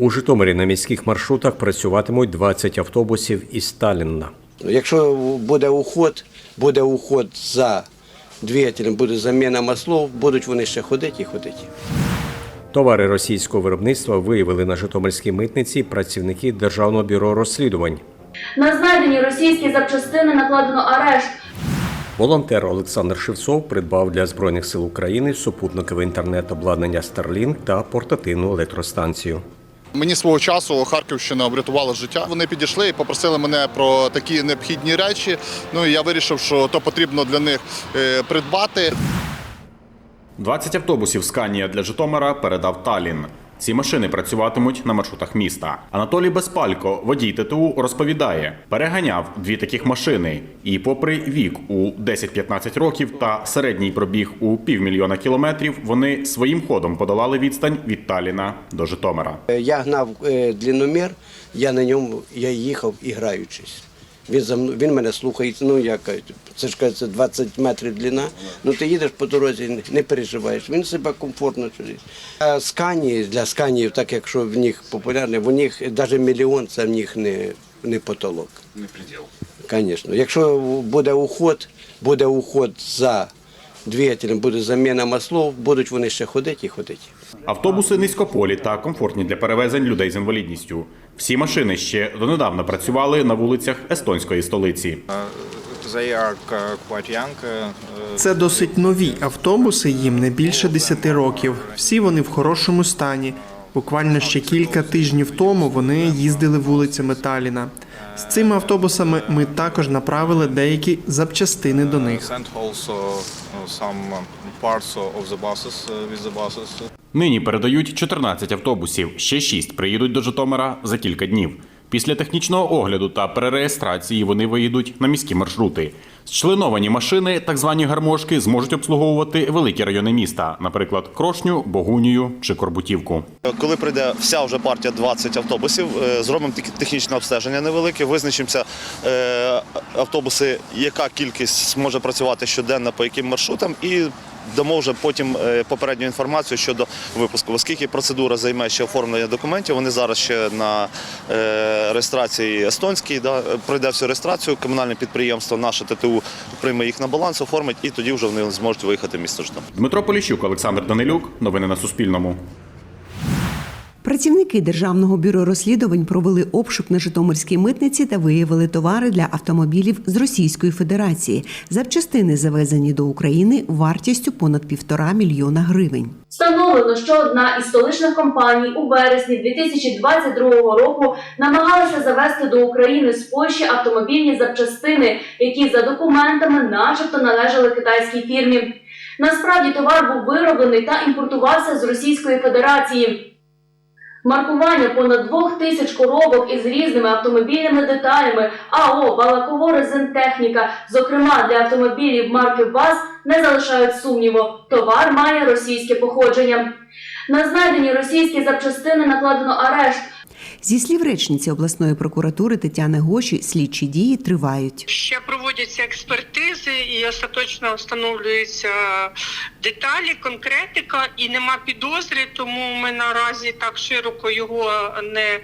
У Житомирі на міських маршрутах працюватимуть 20 автобусів із Сталіна. Якщо буде уход, буде уход за двигателем, буде заміна маслов, будуть вони ще ходити і ходити. Товари російського виробництва виявили на Житомирській митниці працівники Державного бюро розслідувань. На знайдені російські запчастини накладено арешт. Волонтер Олександр Шевцов придбав для Збройних сил України супутникове інтернет-обладнання Starlink та портативну електростанцію. Мені свого часу Харківщина врятувала життя. Вони підійшли і попросили мене про такі необхідні речі. Ну і я вирішив, що то потрібно для них е, придбати. 20 автобусів Сканія для Житомира передав Талін. Ці машини працюватимуть на маршрутах міста. Анатолій Безпалько, водій ТТУ, розповідає, переганяв дві таких машини, і, попри вік у 10-15 років та середній пробіг у півмільйона кілометрів, вони своїм ходом подолали відстань від Таліна до Житомира. Е, Я гнав е, длинномір, я на ньому я їхав і граючись. Він за мною, він мене слухає. Ну як це ж кажеться 20 метрів длина. Ну ти їдеш по дорозі, не переживаєш. Він себе комфортно чує. А скані для сканів, так якщо в них популярне, в них навіть мільйон це в них не, не потолок. Не приділ. Звісно. Якщо буде уход, буде уход за двигателем, буде заміна маслов, будуть вони ще ходити і ходити. Автобуси низькополі та комфортні для перевезень людей з інвалідністю. Всі машини ще донедавна працювали на вулицях естонської столиці. Це досить нові автобуси, їм не більше 10 років. Всі вони в хорошому стані. Буквально ще кілька тижнів тому вони їздили вулицями Таліна. З цими автобусами ми також направили деякі запчастини до них. Нині передають 14 автобусів, ще 6 приїдуть до Житомира за кілька днів. Після технічного огляду та перереєстрації вони виїдуть на міські маршрути. Зчленовані машини, так звані гармошки, зможуть обслуговувати великі райони міста, наприклад, Крошню, Богунію чи Корбутівку. Коли прийде вся вже партія 20 автобусів, е, зробимо технічне обстеження невелике, визначимося е, автобуси, яка кількість може працювати щоденно по яким маршрутам, і дамо вже потім е, попередню інформацію щодо випуску. Оскільки процедура займе ще оформлення документів, вони зараз ще на е, реєстрації естонській, да, пройде всю реєстрацію, комунальне підприємство, наше ТТУ прийме їх на баланс, оформить, і тоді вже вони зможуть виїхати в місто Житомир. Дмитро Поліщук, Олександр Данилюк. Новини на Суспільному. Працівники Державного бюро розслідувань провели обшук на Житомирській митниці та виявили товари для автомобілів з Російської Федерації. Запчастини завезені до України вартістю понад півтора мільйона гривень. Встановлено, що одна із столичних компаній у вересні 2022 року намагалася завести до України з Польщі автомобільні запчастини, які за документами начебто належали китайській фірмі. Насправді товар був вироблений та імпортувався з Російської Федерації. Маркування понад двох тисяч коробок із різними автомобільними деталями АО Балаково Резентехніка, зокрема для автомобілів марки ВАЗ, не залишають сумніву. Товар має російське походження. На знайдені російські запчастини накладено арешт. Зі слів речниці обласної прокуратури Тетяни Гоші, слідчі дії тривають. Ще проводяться експертизи і остаточно встановлюються деталі, конкретика, і нема підозри, тому ми наразі так широко його не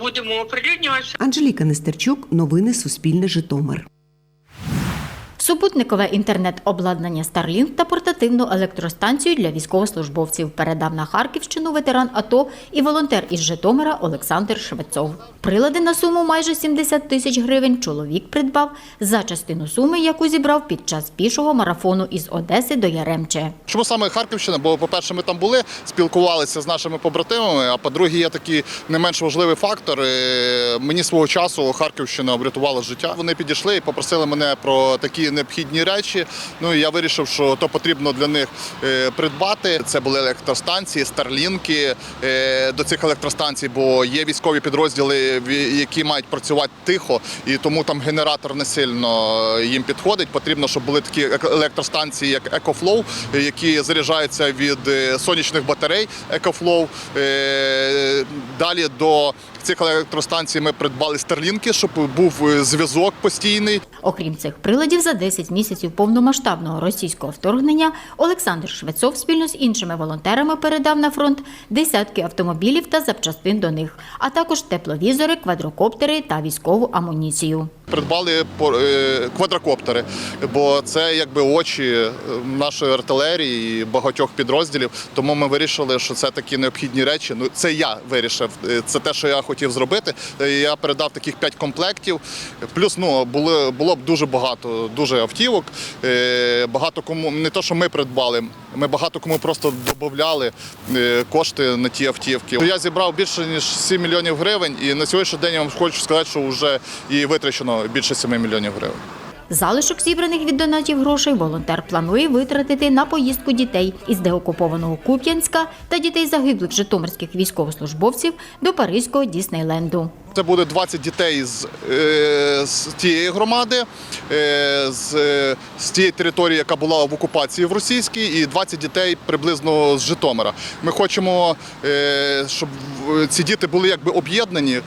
будемо оприлюднювати. Анжеліка Нестерчук, новини Суспільне Житомир. Супутникове інтернет-обладнання Starlink та портативну електростанцію для військовослужбовців передав на Харківщину ветеран АТО і волонтер із Житомира Олександр Швецов. Прилади на суму майже 70 тисяч гривень чоловік придбав за частину суми, яку зібрав під час пішого марафону із Одеси до Яремче. Чому саме Харківщина? Бо, по-перше, ми там були, спілкувалися з нашими побратимами. А по-друге, є такий не менш важливий фактор. Мені свого часу Харківщина врятувала життя. Вони підійшли і попросили мене про такі необхідні речі. Ну і я вирішив, що то потрібно для них е, придбати. Це були електростанції, старлінки е, до цих електростанцій, бо є військові підрозділи, які мають працювати тихо, і тому там генератор не сильно їм підходить. Потрібно, щоб були такі ек- електростанції, як EcoFlow, які заряджаються від е, сонячних батарей EcoFlow. Е, Далі до цих електростанцій ми придбали старлінки, щоб був е, зв'язок постійний. Окрім цих приладів, за 10 місяців повномасштабного російського вторгнення Олександр Швецов спільно з іншими волонтерами передав на фронт десятки автомобілів та запчастин до них, а також тепловізори, квадрокоптери та військову амуніцію. Придбали е, квадрокоптери, бо це якби очі е, нашої артилерії і багатьох підрозділів. Тому ми вирішили, що це такі необхідні речі. Ну це я вирішив. Це те, що я хотів зробити. Е, Я передав таких п'ять комплектів. Плюс ну були було б дуже багато, дуже автівок. Е, Багато кому не то, що ми придбали. Ми багато кому просто додавали кошти на ті автівки. Я зібрав більше ніж 7 мільйонів гривень, і на сьогоднішній день я вам хочу сказати, що вже і витрачено більше 7 мільйонів гривень. Залишок зібраних від донатів грошей волонтер планує витратити на поїздку дітей із деокупованого Куп'янська та дітей загиблих житомирських військовослужбовців до Паризького Діснейленду. Це буде 20 дітей з, е, з тієї громади, е, з, е, з тієї території, яка була в окупації в російській, і 20 дітей приблизно з Житомира. Ми хочемо, щоб ці діти були якби об'єднані.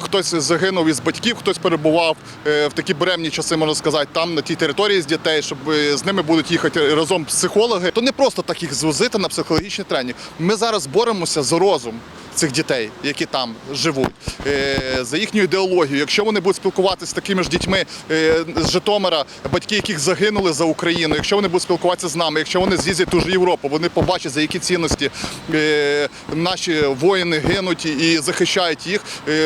Хтось загинув із батьків, хтось перебував в такі буремні часи, можна сказати, там на тій території з дітей, щоб з ними будуть їхати разом психологи. То не просто так їх звозити на психологічний тренінг. Ми зараз боремося за розум цих дітей, які там живуть, е, за їхню ідеологію. Якщо вони будуть спілкуватися з такими ж дітьми е, з Житомира, батьки яких загинули за Україну, якщо вони будуть спілкуватися з нами, якщо вони з'їздять ту ж Європу, вони побачать за які цінності е, наші воїни гинуть і захищають їх.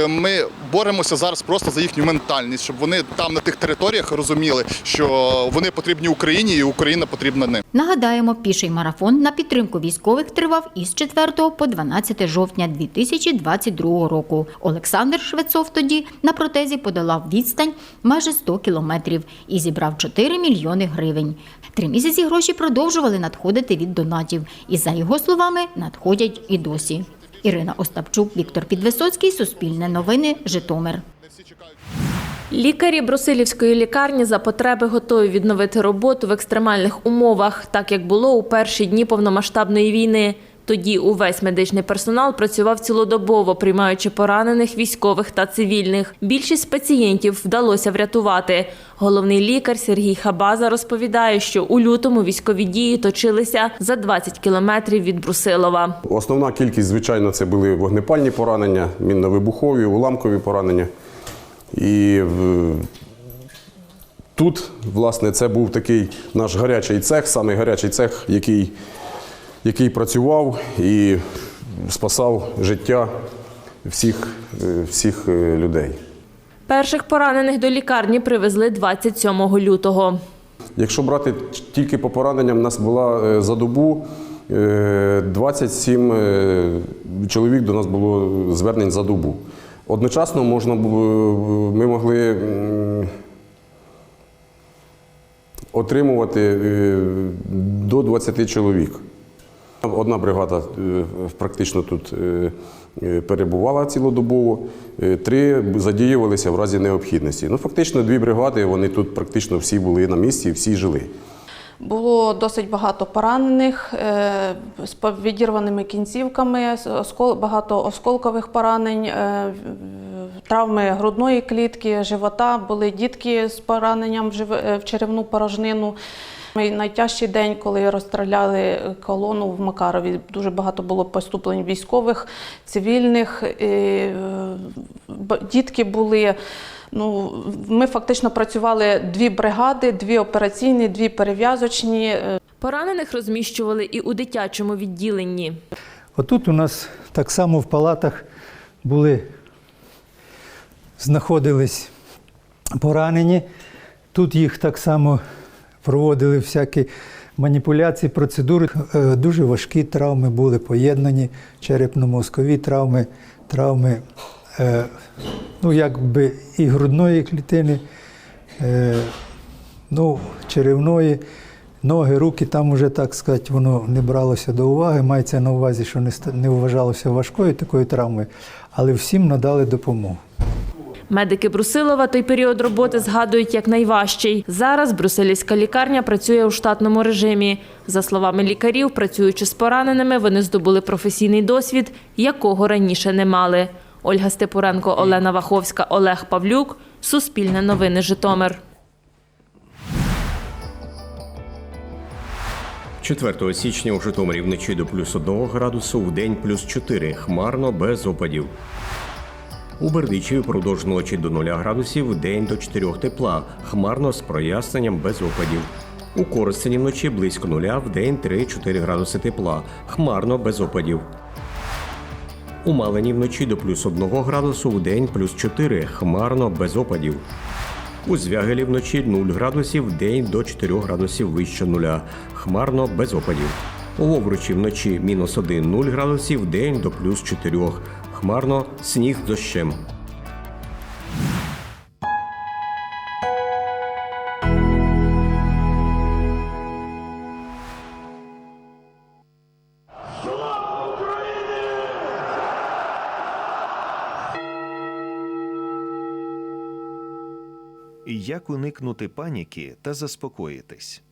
Ми боремося зараз просто за їхню ментальність, щоб вони там на тих територіях розуміли, що вони потрібні Україні, і Україна потрібна ним. Нагадаємо, піший марафон на підтримку військових тривав із 4 по 12 жовтня 2022 року. Олександр Швецов тоді на протезі подолав відстань майже 100 кілометрів і зібрав 4 мільйони гривень. Три місяці гроші продовжували надходити від донатів, і за його словами надходять і досі. Ірина Остапчук, Віктор Підвисоцький, Суспільне новини, Житомир. Лікарі Брусилівської лікарні за потреби готові відновити роботу в екстремальних умовах, так як було у перші дні повномасштабної війни. Тоді увесь медичний персонал працював цілодобово, приймаючи поранених військових та цивільних. Більшість пацієнтів вдалося врятувати. Головний лікар Сергій Хабаза розповідає, що у лютому військові дії точилися за 20 кілометрів від Брусилова. Основна кількість, звичайно, це були вогнепальні поранення, мінно-вибухові, уламкові поранення. І тут, власне, це був такий наш гарячий цех, самий гарячий цех, який, який працював і спасав життя всіх, е, всіх е, людей. Перших поранених до лікарні привезли 27 лютого. Якщо брати тільки по пораненням, у нас була е, за добу е, 27 е, чоловік до нас було звернень за добу. Одночасно можна було, ми могли отримувати до 20 чоловік. Одна бригада е, практично тут е, е, перебувала цілодобово, три задіювалися в разі необхідності. Ну, фактично, дві бригади, вони тут практично всі були на місці, всі жили. Було досить багато поранених з відірваними кінцівками, багато осколкових поранень, травми грудної клітки, живота. Були дітки з пораненням в черевну порожнину. І Найтяжчий день, коли розстріляли колону в Макарові, дуже багато було поступлень військових, цивільних. Е, дітки були. Ну, ми фактично працювали дві бригади, дві операційні, дві перев'язочні. Е, Поранених розміщували і у дитячому відділенні. Отут у нас так само в палатах були, знаходились поранені. Тут їх так само проводили всякі маніпуляції, процедури. Е, Дуже важкі травми були поєднані, черепно-мозкові травми, травми е, ну, якби і грудної клітини, е, ну, черевної. Ноги, руки, там уже, так сказати, воно не бралося до уваги. Мається на увазі, що не вважалося важкою такою травмою, але всім надали допомогу. Медики Брусилова той період роботи згадують як найважчий. Зараз Брусилівська лікарня працює у штатному режимі. За словами лікарів, працюючи з пораненими, вони здобули професійний досвід, якого раніше не мали. Ольга Степуренко, Олена Ваховська, Олег Павлюк. Суспільне новини Житомир. 4 січня у Житомирі вночі до плюс 1 градусу, в день плюс 4, хмарно без опадів. У Бердичеві продовж ночі до 0 градусів, день до 4 тепла, хмарно з проясненням без опадів. У Коростені вночі близько нуля, в день 3-4 градуси тепла, хмарно без опадів. У Малині вночі до плюс 1 градусу, в день плюс 4, хмарно без опадів. У Звягелі вночі 0 градусів, в день до 4 градусів вище нуля, хмарно без опадів. У Вовручі вночі мінус 1 0 градусів, в день до плюс 4, хмарно сніг дощем. Як уникнути паніки та заспокоїтись?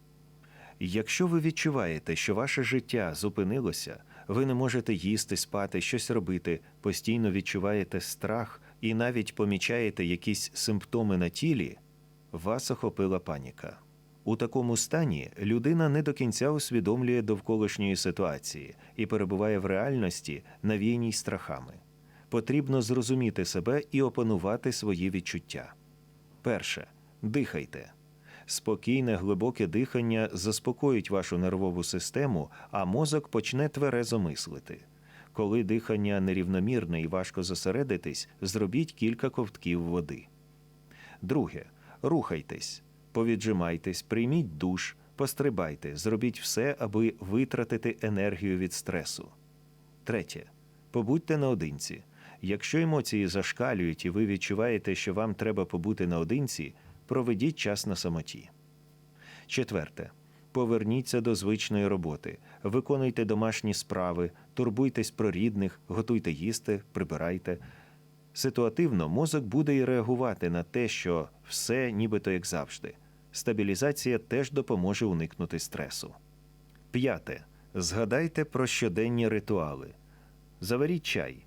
Якщо ви відчуваєте, що ваше життя зупинилося, ви не можете їсти, спати, щось робити, постійно відчуваєте страх і навіть помічаєте якісь симптоми на тілі, вас охопила паніка. У такому стані людина не до кінця усвідомлює довколишньої ситуації і перебуває в реальності, навіяній страхами. Потрібно зрозуміти себе і опанувати свої відчуття. Перше. Дихайте. Спокійне глибоке дихання заспокоїть вашу нервову систему, а мозок почне тверезо мислити. Коли дихання нерівномірне і важко зосередитись, зробіть кілька ковтків води. Друге. Рухайтесь, повіджимайтесь, прийміть душ, пострибайте, зробіть все, аби витратити енергію від стресу. Третє. Побудьте наодинці. Якщо емоції зашкалюють і ви відчуваєте, що вам треба побути наодинці, проведіть час на самоті. Четверте. Поверніться до звичної роботи, виконуйте домашні справи, турбуйтесь про рідних, готуйте їсти, прибирайте. Ситуативно мозок буде і реагувати на те, що все нібито як завжди. Стабілізація теж допоможе уникнути стресу. П'яте. Згадайте про щоденні ритуали. Заваріть чай,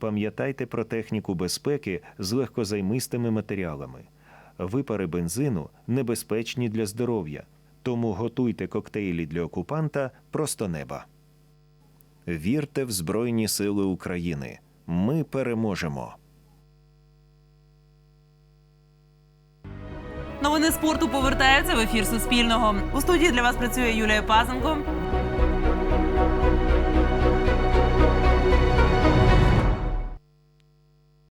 Пам'ятайте про техніку безпеки з легкозаймистими матеріалами. Випари бензину небезпечні для здоров'я, тому готуйте коктейлі для окупанта просто неба. Вірте в Збройні Сили України. Ми переможемо. Новини спорту повертаються в ефір Суспільного. У студії для вас працює Юлія Пазенко.